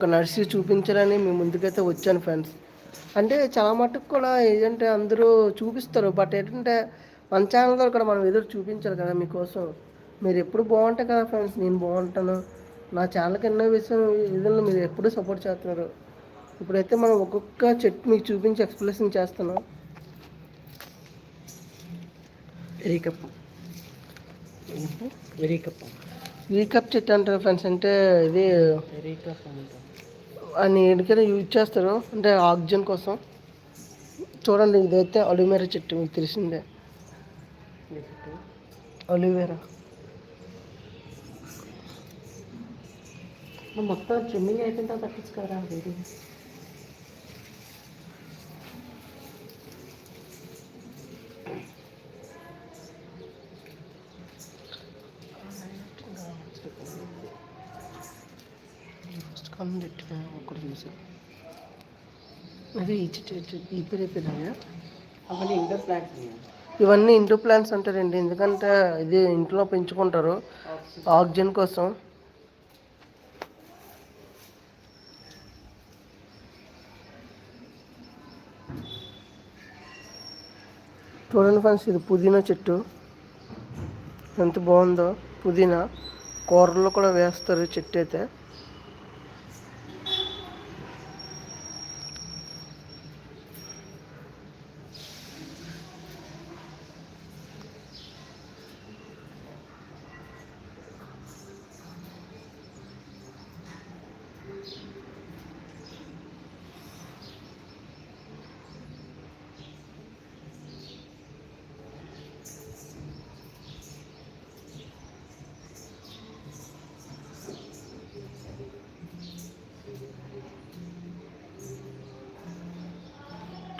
ఒక నర్సరీ చూపించాలని మీ ముందుకైతే వచ్చాను ఫ్రెండ్స్. అంటే చాలా మటుకు కూడా ఏంటంటే అందరూ చూపిస్తారు. బట్ ఏంటంటే మన ఛానల్ ద్వారా కూడా మనం ఎదురు చూపించాలి కదా మీకోసం. మీరు ఎప్పుడు బాగుంటాయి కదా ఫ్రెండ్స్ నేను బాగుంటాను. నా ఛానల్కి ఎన్నో విషయం విధంగా మీరు ఎప్పుడూ సపోర్ట్ చేస్తున్నారు. ఇప్పుడైతే మనం ఒక్కొక్క చెట్టు మీకు చూపించి ఎక్స్ప్లెనేషన్ చేస్తాను ఎరికప్ప ఎరికప్ప ఈ రీకప్ చెట్టు అంటారు ఫ్రెండ్స్ అంటే ఇది ఎరికప్ప అని ఎందుకైనా యూజ్ చేస్తారు. అంటే ఆక్సిజన్ కోసం. చూడండి ఇదైతే అలివేరా చెట్టు మీకు తెలిసిందే. అలివేరా మొత్తం ట్రిమ్మింగ్ అయిపోయిన తర్వాత తప్పించుకోరా? కాలం పెట్టిన ఒకటి చూసాను అదే ఈ పేరు అయిపోయినాయా అవన్నీ ఇండోర్ ప్లాంట్స్ ఇవన్నీ ఇండోర్ ప్లాంట్స్ అంటారండి ఎందుకంటే ఇది ఇంట్లో పెంచుకుంటారు. ఆక్సిజన్ కోసం. చూడండి ఫ్రెండ్స్ ఇది పుదీనా చెట్టు. ఎంత బాగుందో. పుదీనా. కూరల్లో కూడా వేస్తారు చెట్టు అయితే.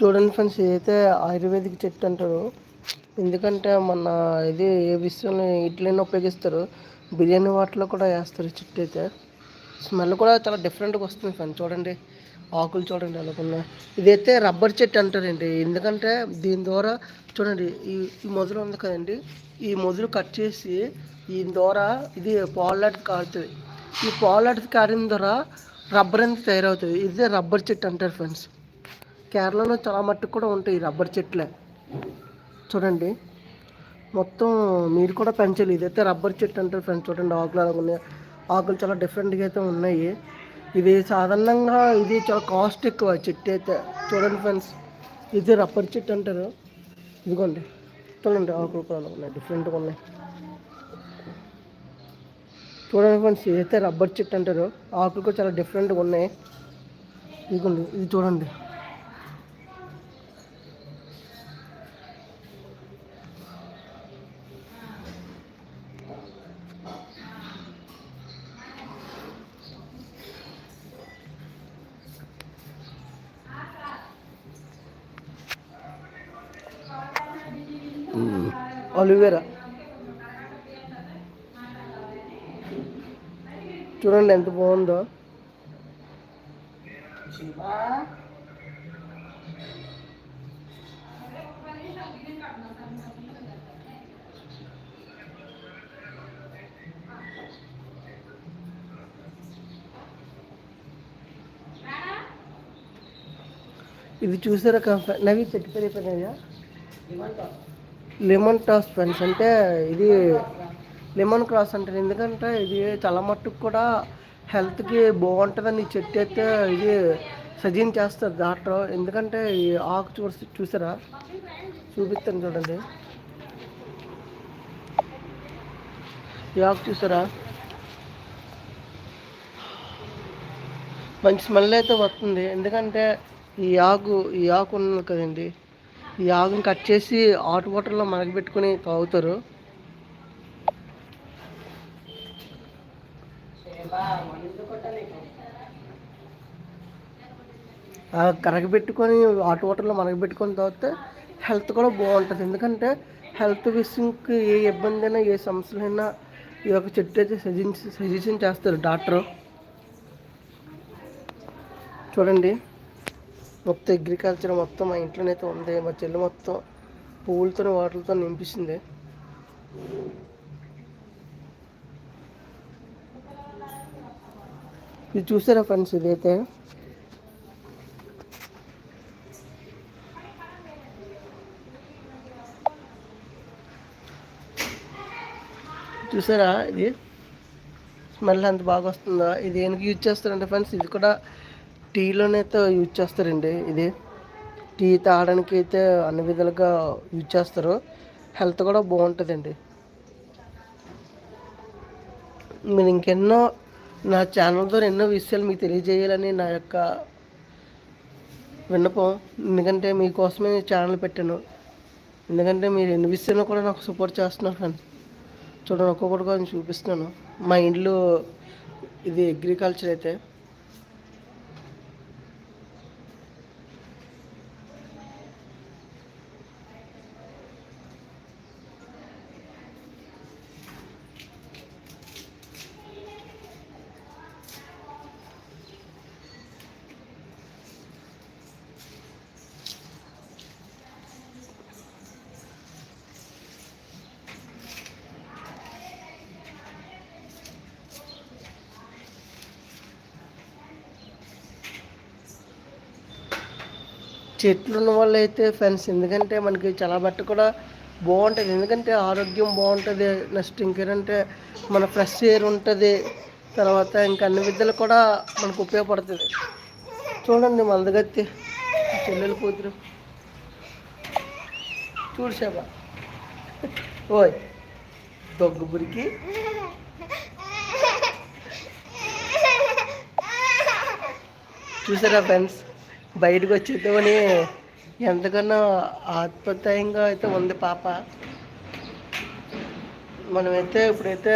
చూడండి ఫ్రెండ్స్ ఏదైతే ఆయుర్వేదిక్ చెట్టు అంటారు. ఎందుకంటే మన ఇది ఏ విషయంలో ఇట్లైనా ఉపయోగిస్తారు బిర్యానీ వాటిలో కూడా వేస్తారు చెట్టు అయితే. స్మెల్ కూడా చాలా డిఫరెంట్గా వస్తుంది ఫ్రెండ్ చూడండి. ఆకులు చూడండి అలాగున్నాయి ఇదైతే రబ్బర్ చెట్టు అంటారండి. ఎందుకంటే దీని ద్వారా చూడండి ఈ ఈ మొదలు ఉంది కదండి. ఈ మొదలు కట్ చేసి దీని ద్వారా ఇది పాలాటికి కారుతుంది. ఈ పాలాటికి కారిన ద్వారా రబ్బర్ అనేది తయారవుతుంది. ఇదే రబ్బర్ చెట్టు అంటారు ఫ్రెండ్స్. కేరళలో చాలా మట్టుకు కూడా ఉంటాయి ఈ రబ్బర్ చెట్లే. చూడండి. మొత్తం మీరు కూడా పెంచాలి. ఇదైతే రబ్బర్ చెట్టు అంటారు ఫ్రెండ్స్. చూడండి ఆకులు అలాగున్నాయి ఆకులు చాలా డిఫరెంట్గా అయితే ఉన్నాయి. ఇది సాధారణంగా ఇది చాలా కాస్ట్ ఎక్కువ చెట్టు అయితే. చూడండి ఫ్రెండ్స్ ఇది రబ్బర్ చెట్టు అంటారు. ఇదిగోండి చూడండి ఆకులు కూడా ఉన్నాయి డిఫరెంట్గా ఉన్నాయి. చూడండి ఫ్రెండ్స్ ఇదైతే రబ్బర్ చెట్టు అంటారు. ఆకులు కూడా చాలా డిఫరెంట్గా ఉన్నాయి. ఇదిగోండి ఇది చూడండి. అలోవెరా. చూడండి ఎంత బాగుందో. ఇది చూసారా కంఫ- నవి చెట్టు పెరిగిపోయినాయా లెమన్ టాస్ ఫ్రెండ్స్ అంటే ఇది లెమన్ క్రాస్ అంటారు. ఎందుకంటే ఇది చాలా మట్టుకు కూడా హెల్త్కి బాగుంటుందని చెట్టు అయితే ఇది సజెస్ట్ చేస్తారు డాక్టర్ ఎందుకంటే ఈ ఆకు చూసి చూసారా? చూపిస్తాను చూడండి. ఈ ఆకు చూసారా? మంచి స్మెల్ అయితే వస్తుంది. ఎందుకంటే ఈ ఆకు ఈ ఆకు ఉన్నది కదండి. ఈ ఆకుని కట్ చేసి హాట్ వాటర్లో మరగబెట్టుకుని తాగుతారు. కరగబెట్టుకొని హాట్ వాటర్లో మరగబెట్టుకొని తాగితే హెల్త్ కూడా బాగుంటుంది. ఎందుకంటే హెల్త్ విషయంకి ఏ ఇబ్బంది అయినా ఏ సమస్యలైనా ఈ యొక్క చెట్టు అయితే సజెషన్ సజెషన్ చేస్తారు డాక్టర్. చూడండి. మొత్తం అగ్రికల్చర్ మొత్తం మా ఇంట్లోనైతే ఉంది. మా చెల్లి మొత్తం పువ్వులతో వాటితో నింపిస్తుంది ఇది చూసారా ఫ్రెండ్స్ ఇదైతే? చూసారా ఇది? స్మెల్ ఎంత బాగా వస్తుందా? ఇది దేనికి యూజ్ చేస్తారంటే ఫ్రెండ్స్ ఇది కూడా టీలోనైతే యూజ్ చేస్తారండి ఇది. టీ తాగడానికి అయితే అన్ని విధాలుగా యూజ్ చేస్తారు. హెల్త్ కూడా బాగుంటుందండి. మీరు ఇంకెన్నో నా ఛానల్ ద్వారా ఎన్నో విషయాలు మీకు తెలియజేయాలని నా యొక్క విన్నపం. ఎందుకంటే మీకోసమే నేను ఛానల్ పెట్టాను. ఎందుకంటే మీరు ఎన్ని విషయాల్లో కూడా నాకు సపోర్ట్ చేస్తున్నారు ఫ్రెండ్స్. చూడండి ఒక్కొక్కటి నేను చూపిస్తున్నాను. మా ఇంట్లో ఇది అగ్రికల్చర్ అయితే. చెట్లు ఉన్న వాళ్ళు అయితే ఫ్రెండ్స్ ఎందుకంటే మనకి చాలా బట్ట కూడా బాగుంటుంది. ఎందుకంటే ఆరోగ్యం బాగుంటుంది. నెక్స్ట్ ఇంకేంటంటే మన ఫ్రెష్ ఎయిర్ ఉంటుంది. తర్వాత ఇంకా అన్ని విద్యలు కూడా మనకు ఉపయోగపడుతుంది. చూడండి మందగత్తి. చెల్లెలు కూతురు. చూడు ఓయ్ దొగ్గు బురికి. చూసారా ఫ్రెండ్స్ బయటకు వచ్చేద్దామని ఎంతకన్నా ఆత్మత్యాయంగా అయితే ఉంది పాప. మనమైతే ఇప్పుడైతే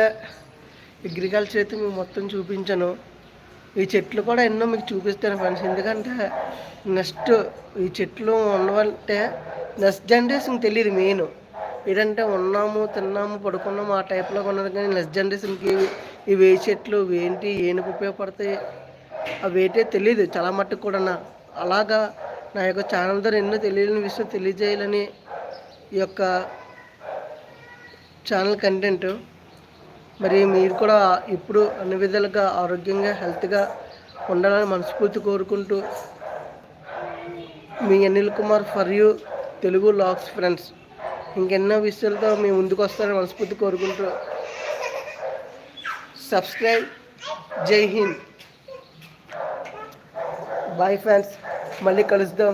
అగ్రికల్చర్ అయితే మేము మొత్తం చూపించాను. ఈ చెట్లు కూడా ఎన్నో మీకు చూపిస్తాను ఫ్రెండ్స్. ఎందుకంటే నెక్స్ట్ ఈ చెట్లు ఉండవంటే నెక్స్ట్ జనరేషన్ తెలియదు మెయిన్. ఏంటంటే ఉన్నాము తిన్నాము పడుకున్నాము ఆ టైప్లో ఉన్నది కానీ నెక్స్ట్ జనరేషన్కి ఇవి ఏ చెట్లు ఏంటి ఏనుకు ఉపయోగపడతాయి అవి ఏంటో తెలియదు. చాలా మట్టుకు కూడా అలాగా నా యొక్క ఛానల్ ద్వారా ఎన్నో తెలియని విషయం తెలియజేయాలని ఈ యొక్క ఛానల్ కంటెంట్. మరి మీరు కూడా ఇప్పుడు అన్ని విధాలుగా ఆరోగ్యంగా హెల్త్గా ఉండాలని మనస్ఫూర్తి కోరుకుంటూ మీ అనిల్ కుమార్ ఫర్ యూ తెలుగు లాక్స్ ఫ్రెండ్స్. ఇంకెన్నో విషయాలతో మీ ముందుకు వస్తారని మనస్ఫూర్తి కోరుకుంటూ. సబ్స్క్రైబ్. జై హింద్. ಬಾಯ್ ಫ್ಯಾನ್ಸ್ ಮళ్ళీ ಕಳಿಸ್ದು